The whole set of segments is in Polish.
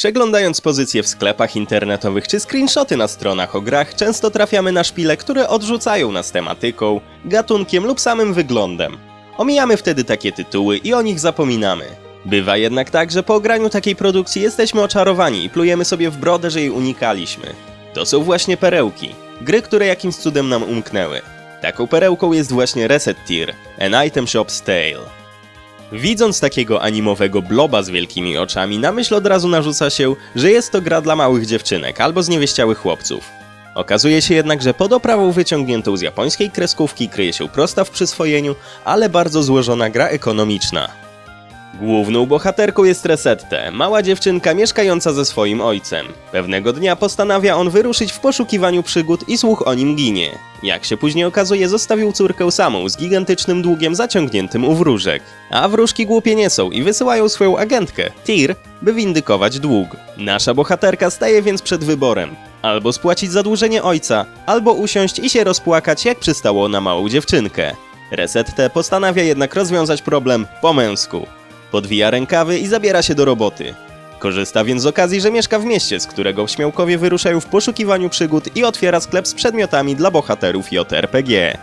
Przeglądając pozycje w sklepach internetowych czy screenshoty na stronach o grach, często trafiamy na szpile, które odrzucają nas tematyką, gatunkiem lub samym wyglądem. Omijamy wtedy takie tytuły i o nich zapominamy. Bywa jednak tak, że po ograniu takiej produkcji jesteśmy oczarowani i plujemy sobie w brodę, że jej unikaliśmy. To są właśnie perełki. Gry, które jakimś cudem nam umknęły. Taką perełką jest właśnie Reset Tier, An Item Shop's Tale. Widząc takiego animowego bloba z wielkimi oczami, na myśl od razu narzuca się, że jest to gra dla małych dziewczynek albo zniewieściałych chłopców. Okazuje się jednak, że pod oprawą wyciągniętą z japońskiej kreskówki kryje się prosta w przyswojeniu, ale bardzo złożona gra ekonomiczna. Główną bohaterką jest Resette, mała dziewczynka mieszkająca ze swoim ojcem. Pewnego dnia postanawia on wyruszyć w poszukiwaniu przygód i słuch o nim ginie. Jak się później okazuje, zostawił córkę samą z gigantycznym długiem zaciągniętym u wróżek. A wróżki głupie nie są i wysyłają swoją agentkę, Tyr, by windykować dług. Nasza bohaterka staje więc przed wyborem. Albo spłacić zadłużenie ojca, albo usiąść i się rozpłakać jak przystało na małą dziewczynkę. Resette postanawia jednak rozwiązać problem po męsku. Podwija rękawy i zabiera się do roboty. Korzysta więc z okazji, że mieszka w mieście, z którego śmiałkowie wyruszają w poszukiwaniu przygód i otwiera sklep z przedmiotami dla bohaterów JRPG.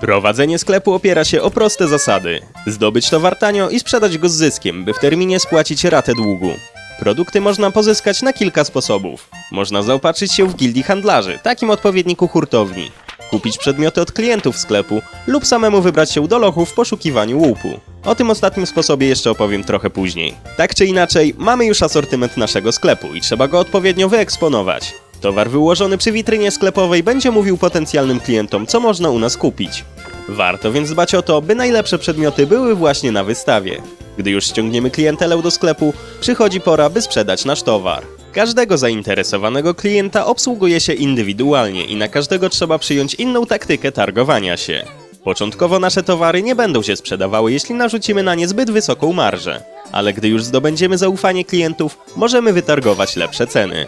Prowadzenie sklepu opiera się o proste zasady. Zdobyć towar tanio i sprzedać go z zyskiem, by w terminie spłacić ratę długu. Produkty można pozyskać na kilka sposobów. Można zaopatrzyć się w gildii handlarzy, takim odpowiedniku hurtowni. Kupić przedmioty od klientów sklepu lub samemu wybrać się do lochu w poszukiwaniu łupu. O tym ostatnim sposobie jeszcze opowiem trochę później. Tak czy inaczej, mamy już asortyment naszego sklepu i trzeba go odpowiednio wyeksponować. Towar wyłożony przy witrynie sklepowej będzie mówił potencjalnym klientom, co można u nas kupić. Warto więc dbać o to, by najlepsze przedmioty były właśnie na wystawie. Gdy już ściągniemy klientelę do sklepu, przychodzi pora, by sprzedać nasz towar. Każdego zainteresowanego klienta obsługuje się indywidualnie i na każdego trzeba przyjąć inną taktykę targowania się. Początkowo nasze towary nie będą się sprzedawały, jeśli narzucimy na nie zbyt wysoką marżę, ale gdy już zdobędziemy zaufanie klientów, możemy wytargować lepsze ceny.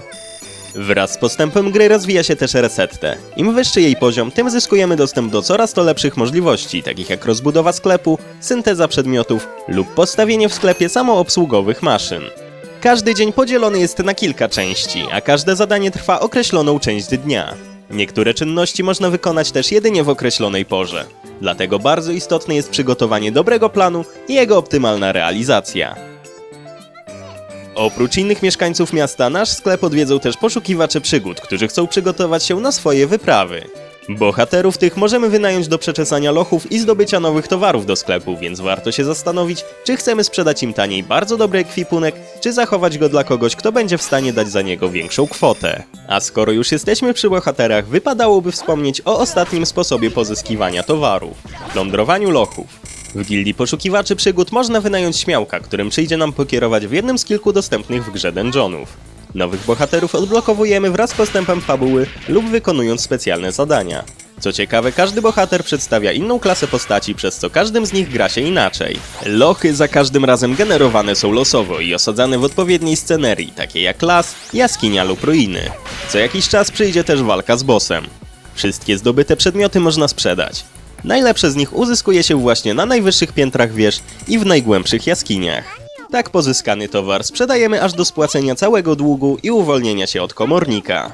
Wraz z postępem gry rozwija się też Resette. Im wyższy jej poziom, tym zyskujemy dostęp do coraz to lepszych możliwości, takich jak rozbudowa sklepu, synteza przedmiotów lub postawienie w sklepie samoobsługowych maszyn. Każdy dzień podzielony jest na kilka części, a każde zadanie trwa określoną część dnia. Niektóre czynności można wykonać też jedynie w określonej porze. Dlatego bardzo istotne jest przygotowanie dobrego planu i jego optymalna realizacja. Oprócz innych mieszkańców miasta, nasz sklep odwiedzą też poszukiwacze przygód, którzy chcą przygotować się na swoje wyprawy. Bohaterów tych możemy wynająć do przeczesania lochów i zdobycia nowych towarów do sklepu, więc warto się zastanowić, czy chcemy sprzedać im taniej bardzo dobry ekwipunek, czy zachować go dla kogoś, kto będzie w stanie dać za niego większą kwotę. A skoro już jesteśmy przy bohaterach, wypadałoby wspomnieć o ostatnim sposobie pozyskiwania towarów plądrowaniu lochów. W gildii poszukiwaczy przygód można wynająć śmiałka, którym przyjdzie nam pokierować w jednym z kilku dostępnych w grze dungeonów. Nowych bohaterów odblokowujemy wraz z postępem fabuły lub wykonując specjalne zadania. Co ciekawe, każdy bohater przedstawia inną klasę postaci, przez co każdym z nich gra się inaczej. Lochy za każdym razem generowane są losowo i osadzane w odpowiedniej scenerii, takiej jak las, jaskinia lub ruiny. Co jakiś czas przyjdzie też walka z bossem. Wszystkie zdobyte przedmioty można sprzedać. Najlepsze z nich uzyskuje się właśnie na najwyższych piętrach wież i w najgłębszych jaskiniach. Tak pozyskany towar sprzedajemy aż do spłacenia całego długu i uwolnienia się od komornika.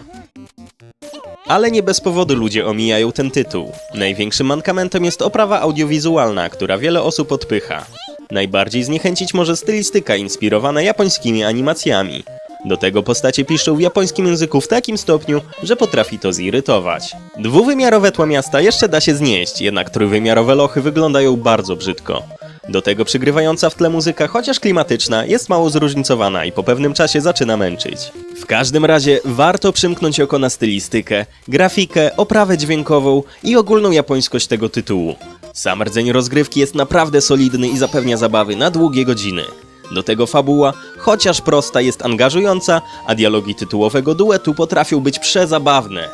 Ale nie bez powodu ludzie omijają ten tytuł. Największym mankamentem jest oprawa audiowizualna, która wiele osób odpycha. Najbardziej zniechęcić może stylistyka inspirowana japońskimi animacjami. Do tego postacie piszą w japońskim języku w takim stopniu, że potrafi to zirytować. Dwuwymiarowe tło miasta jeszcze da się znieść, jednak trójwymiarowe lochy wyglądają bardzo brzydko. Do tego przygrywająca w tle muzyka, chociaż klimatyczna, jest mało zróżnicowana i po pewnym czasie zaczyna męczyć. W każdym razie warto przymknąć oko na stylistykę, grafikę, oprawę dźwiękową i ogólną japońskość tego tytułu. Sam rdzeń rozgrywki jest naprawdę solidny i zapewnia zabawy na długie godziny. Do tego fabuła, chociaż prosta, jest angażująca, a dialogi tytułowego duetu potrafią być przezabawne.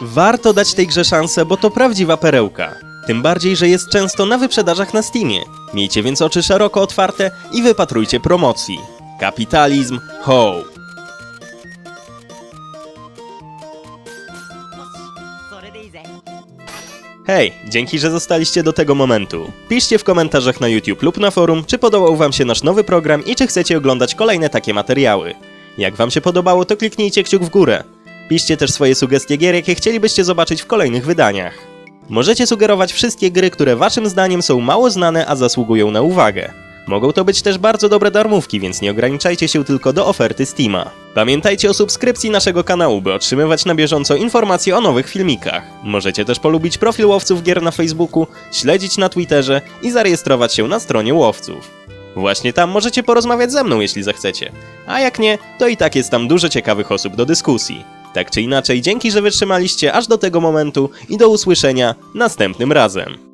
Warto dać tej grze szansę, bo to prawdziwa perełka. Tym bardziej, że jest często na wyprzedażach na Steamie. Miejcie więc oczy szeroko otwarte i wypatrujcie promocji. Kapitalizm ho! Hej, dzięki, że zostaliście do tego momentu. Piszcie w komentarzach na YouTube lub na forum, czy podobał Wam się nasz nowy program i czy chcecie oglądać kolejne takie materiały. Jak Wam się podobało, to kliknijcie kciuk w górę. Piszcie też swoje sugestie gier, jakie chcielibyście zobaczyć w kolejnych wydaniach. Możecie sugerować wszystkie gry, które Waszym zdaniem są mało znane, a zasługują na uwagę. Mogą to być też bardzo dobre darmówki, więc nie ograniczajcie się tylko do oferty Steama. Pamiętajcie o subskrypcji naszego kanału, by otrzymywać na bieżąco informacje o nowych filmikach. Możecie też polubić profil łowców gier na Facebooku, śledzić na Twitterze i zarejestrować się na stronie łowców. Właśnie tam możecie porozmawiać ze mną, jeśli zechcecie. A jak nie, to i tak jest tam dużo ciekawych osób do dyskusji. Tak czy inaczej, dzięki, że wytrzymaliście aż do tego momentu i do usłyszenia następnym razem.